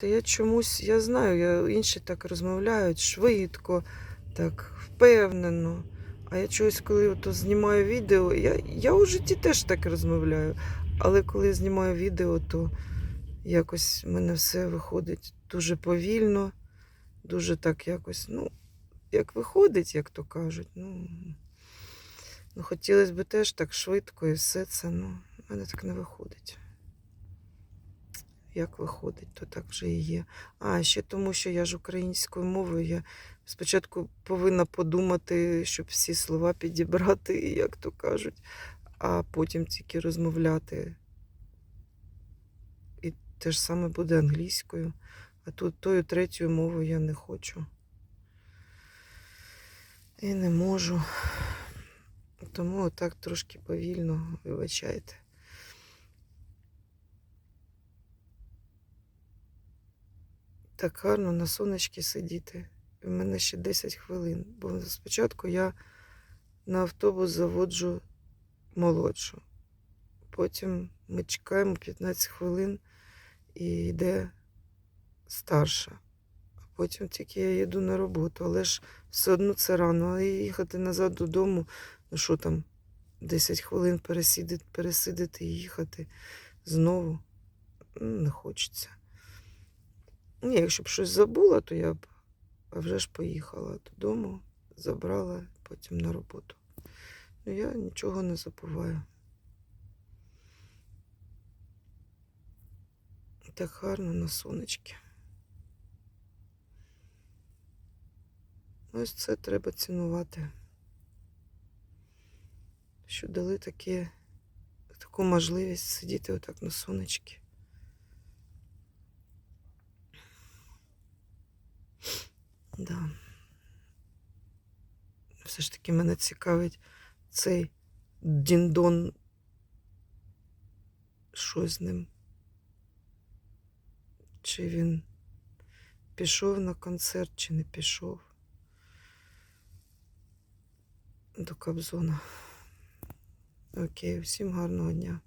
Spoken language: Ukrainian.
Та я чомусь, я знаю, я, інші так розмовляють швидко, так впевнено. А я чогось, коли ото знімаю відео, я, я у житті теж так розмовляю. Але коли я знімаю відео, то якось в мене все виходить дуже повільно, дуже так якось, ну, як виходить, як то кажуть. Ну, ну хотілося б теж так швидко і все це, ну, в мене так не виходить. Як виходить, то так вже і є. А, ще тому, що я ж українською мовою, я спочатку повинна подумати, щоб всі слова підібрати, як то кажуть, а потім тільки розмовляти. І те ж саме буде англійською. А тут тою третьою мовою я не хочу. І не можу. Тому отак трошки повільно, вибачайте. Так гарно на сонечці сидіти. В мене ще 10 хвилин. Бо спочатку я на автобус заводжу молодшу. Потім ми чекаємо 15 хвилин і йде старша. А потім тільки я їду на роботу. Але ж все одно це рано. А їхати назад додому, ну що там, 10 хвилин пересидити, пересидити і їхати знову. Ну, Не хочеться. Ні, якщо б щось забула, то я б а вже ж поїхала додому, забрала, потім на роботу. Ну, я нічого не забуваю. Так гарно на сонечки. Ось це треба цінувати. Що дали таке, таку можливість сидіти отак на сонечки. Да. Все ж таки мене цікавить цей діндон. Що з ним? Чи він пішов на концерт, чи не пішов до Кобзона. Окей, всім гарного дня.